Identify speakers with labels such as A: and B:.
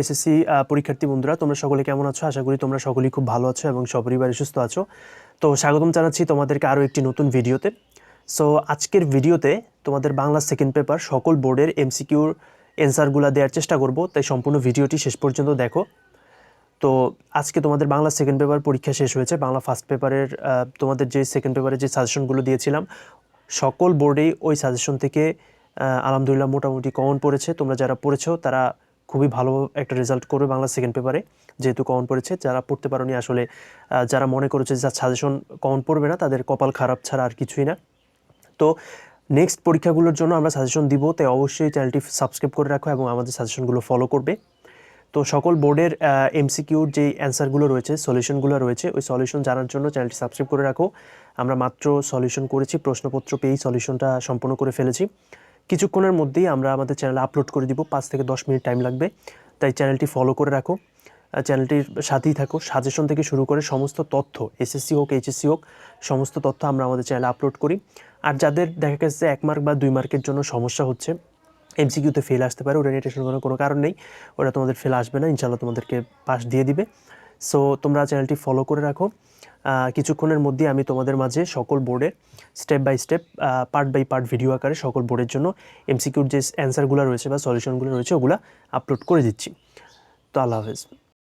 A: SSC পরীক্ষার্থী বন্ধুরা, তোমরা সকলে কেমন আছো? আশা করি তোমরা সকলেই খুব ভালো আছো এবং সপরিবারে সুস্থ আছো। তো স্বাগতম জানাচ্ছি তোমাদেরকে আরও একটি নতুন ভিডিওতে। সো আজকের ভিডিওতে তোমাদের বাংলা সেকেন্ড পেপার সকল বোর্ডের এমসিকিউর অ্যান্সারগুলো দেওয়ার চেষ্টা করব। তাই সম্পূর্ণ ভিডিওটি শেষ পর্যন্ত দেখো। তো আজকে তোমাদের বাংলা সেকেন্ড পেপার পরীক্ষা শেষ হয়েছে। বাংলা ফার্স্ট পেপারের তোমাদের যে সেকেন্ড পেপারে যে সাজেশনগুলো দিয়েছিলাম, সকল বোর্ডেই ওই সাজেশন থেকে আলহামদুলিল্লাহ মোটামুটি কমন পড়েছে। তোমরা যারা পড়েছো, তারা খুবই ভালো একটা রেজাল্ট করবে বাংলা সেকেন্ড পেপারে যেহেতু কমন পড়েছে। যারা পড়তে পারোনি আসলে যারা মনে করেছে যে সাজেশন কমন পড়বে না, তাদের কপাল খারাপ ছাড়া আর কিছুই না। তো নেক্সট পরীক্ষাগুলোর জন্য আমরা সাজেশন দিব, তাই অবশ্যই চ্যানেলটি সাবস্ক্রাইব করে রাখো এবং আমাদের সাজেশনগুলো ফলো করবে। তো সকল বোর্ডের এমসিকিউর যে অ্যান্সারগুলো রয়েছে সলিউশনগুলো রয়েছে, ওই সলিউশন জানার জন্য চ্যানেলটি সাবস্ক্রাইব করে রাখো। আমরা মাত্র সলিউশন করেছি, প্রশ্নপত্র পেয়েই সলিউশনটা সম্পূর্ণ করে ফেলেছি। কিছুক্ষণের মধ্যেই আমরা আমাদের চ্যানেলে আপলোড করে দিব। পাঁচ থেকে দশ মিনিট টাইম লাগবে। তাই চ্যানেলটি ফলো করে রাখো। চ্যানেলটির সাথেই থাকো। সাজেশন থেকে শুরু করে সমস্ত তথ্য এসএসসি হোক এইচএসসি হোক, সমস্ত তথ্য আমরা আমাদের চ্যানেলে আপলোড করি। আর যাদের দেখা গেছে এক মার্ক বা দুই মার্কের জন্য সমস্যা হচ্ছে এমসিকিউতে ফেল আসতে পারে ওটা নিয়ে করার কোনো কারণ নেই। ওটা তোমাদের ফেল আসবে না ইনশাল্লাহ তোমাদেরকে পাস দিয়ে দিবে। সো তোমরা চ্যানেলটি ফলো করে রাখো। কিছুক্ষণের মধ্যে আমি তোমাদের মাঝে সকল বোর্ডের step by step part by part video আকারে সকল বোর্ডের জন্য এমসিকিউর যে অ্যান্সারগুলো রয়েছে বা সলিউশনগুলো রয়েছে, ওগুলো আপলোড করে দিচ্ছি। তো আল্লাহ হাফেজ।